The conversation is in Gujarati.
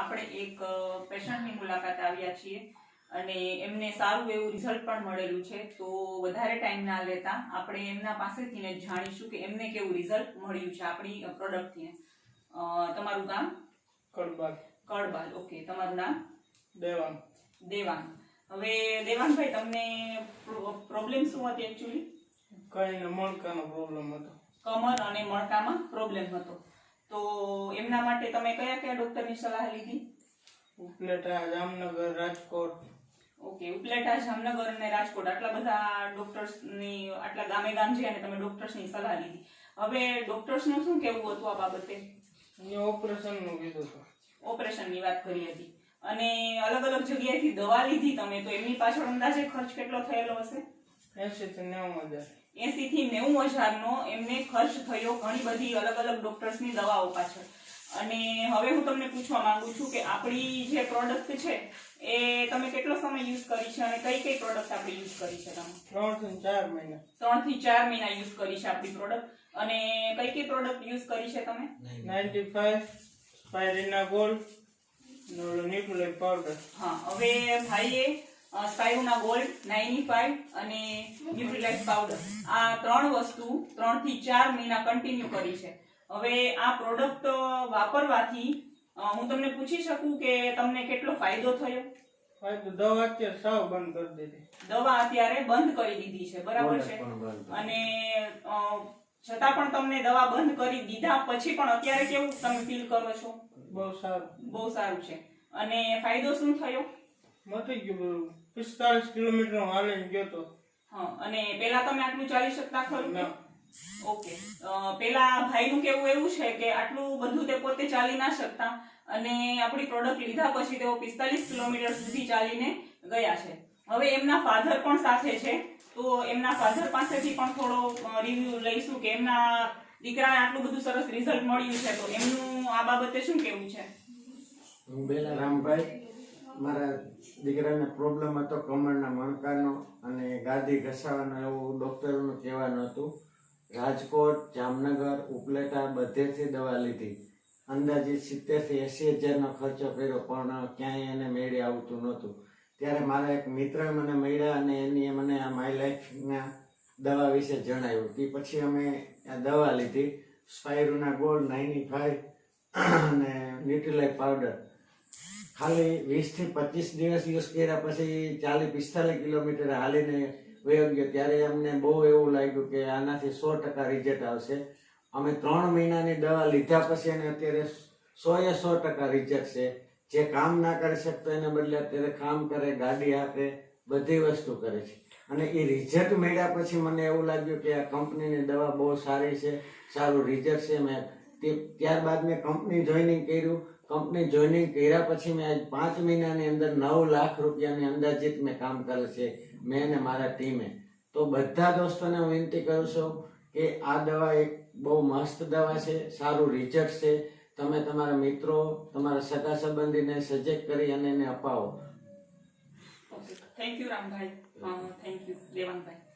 આપણે એક પેશન્ટની મુલાકાત આવ્યા છીએ અને એમને સારું એવું રિઝલ્ટ પણ મળેલું છે. તો વધારે ટાઈમ ના લેતા આપણે એમના પાસેથી ને જાણીશું કે એમને કેવું રિઝલ્ટ મળ્યું છે આપણી પ્રોડક્ટથી. તમારું ગામ? કડબાલ. કડબાલ ઓકે. તમારું નામ? દેવાન દેવાન હવે દેવાંગભાઈ તમને પ્રોબ્લેમ શું હતી એકચ્યુઅલી કઈ મણકાનો પ્રોબ્લેમ હતો. કમર અને મણકામાં પ્રોબ્લેમ હતો. તો એમના માટે તમે કયા કયા ડોક્ટરની સલાહ લીધી? ઉપલેટા જામનગર રાજકોટ. ઓકે ઉપલેટા જામનગર અને રાજકોટ. આટલા બધા ડોક્ટર્સની આટલા ગામે ગામ છે અને તમે ડોક્ટર્સની સલાહ લીધી. હવે ડોક્ટર્સનું શું કહેવું હતું આ બાબતે? ઓપરેશનનું કીધું હતું. ઓપરેશનની વાત કરી હતી. અને અલગ અલગ જગ્યાએથી દવા લીધી તમે તો એમની પાછળ અંદાજે ખર્ચ કેટલો થયેલો હશે? એસી થી નેવું હજાર. એસી થી નેવું હજારનો એમને ખર્ચ થયો ઘણી બધી અલગ અલગ ડોક્ટર્સની દવાઓ પાછળ. અને હવે હું તમને પૂછવા માંગુ છું કે આપણી જે પ્રોડક્ટ છે એ તમે કેટલો સમય યુઝ કરી છે અને કઈ કઈ પ્રોડક્ટ આપણે યુઝ કરી છે તમે? ત્રણથી ચાર મહિના. ત્રણથી ચાર મહિના યુઝ કરી છે આપણી પ્રોડક્ટ. અને કઈ કઈ પ્રોડક્ટ યુઝ કરી છે તમે? નાઇન્ટી ફાઈવ સ્પાયરીના ગોલ્ડ પાવડર. હા હવે ભાઈએ સ્પાયરુના ગોલ્ડ નાઇન્ટી ફાઈવ અને ન્યુટ્રીલાઇટ પાવડર. આ ત્રણ વસ્તુ ત્રણથી ચાર મહિના કન્ટિન્યુ કરી છે. હવે આ પ્રોડક્ટ વાપરવાથી હું તમને પૂછી શકું કે તમને કેટલો ફાયદો થયો? દવા અત્યારે સાવ બંધ કરી દીધી. દવા અત્યારે બંધ કરી દીધી છે બરાબર છે? અને છતાં પણ તમને દવા બંધ કરી દીધા પછી પણ અત્યારે કેવું તમે ફીલ કરો છો? બહુ સારું. બહુ સારું છે. અને ફાયદો શું થયો? મટી ગયું બધું. પિસ્તાલીસ કિલોમીટર હાલીને ગયો તો. હા અને પેલા તમે આટલું ચાલી શકતા ખરું ના. ઓકે. પેલા ભાઈનું કેવું એવું છે કે આટલું બધું તે પોતે ચાલી ના શકતા અને આપણી પ્રોડક્ટ લીધા પછી તેઓ પિસ્તાલીસ કિલોમીટર સુધી ચાલીને ગયા છે. હવે એમના ફાધર પણ સાથે છે તો એમના ફાધર પાસેથી પણ થોડો રિવ્યુ લઈશું કે એમના દીકરાને આટલું બધું સરસ રિઝલ્ટ મળ્યું છે તો એમનું આ બાબતે શું કેવું છે? હું બેલા રામભાઈ. મારા દીકરાને પ્રોબ્લેમ હતો કમરના મણકાનો અને ગાદી ઘસાવાનો એવું ડૉક્ટરોનું કહેવાનું હતું. રાજકોટ, જામનગર, ઉપલેટા બધેથી દવા લીધી. અંદાજે સિત્તેરથી એંસી હજારનો ખર્ચો કર્યો, પણ ક્યાંય એને મેળે આવતું નહોતું. ત્યારે મારા એક મિત્ર મને મળ્યા અને એની મને આ માય લાઈફના દવા વિશે જણાવ્યું. તે પછી અમે આ દવા લીધી. સ્પાયરુના ગોલ્ડ નાઇન્ટી ફાઈવ અને ન્યુટ્રીલાઇટ પાવડર. ખાલી વીસથી પચીસ દિવસ યુઝ કર્યા પછી ચાલીસ, પિસ્તાલીસ કિલોમીટર હાલીને વયો ગયો. ત્યારે અમને બહુ એવું લાગ્યું કે આનાથી સો ટકા રિઝલ્ટ આવશે. અમે ત્રણ મહિનાની દવા લીધા પછી અને અત્યારે સો એ સો ટકા રિઝલ્ટ છે. જે કામ ના કરી શકતો એને બદલે અત્યારે કામ કરે, ગાડી આપે, બધી વસ્તુ કરે છે. અને એ રિઝલ્ટ મળ્યા પછી મને એવું લાગ્યું કે આ કંપનીની દવા બહુ સારી છે, સારું રિઝલ્ટ છે. મેં તે ત્યારબાદ મેં કંપની જોઈનિંગ કર્યું. કંપની જોઈનિંગ કર્યા પછી મેં આજ પાંચ મહિનાની અંદર નવ લાખ રૂપિયાની અંદાજિત મેં કામ કરેલ છે મેં અને મારા ટીમે. તો બધા દોસ્તોને હું વિનંતી કરું છું કે આ દવા એક બહુ મસ્ત દવા છે સારું રિઝલ્ટ છે. તમે તમારા મિત્રો તમારા સગા સંબંધીને સજેક્ટ કરી અને એને અપાવો. Thank you Rambhai. Thank you Devangbhai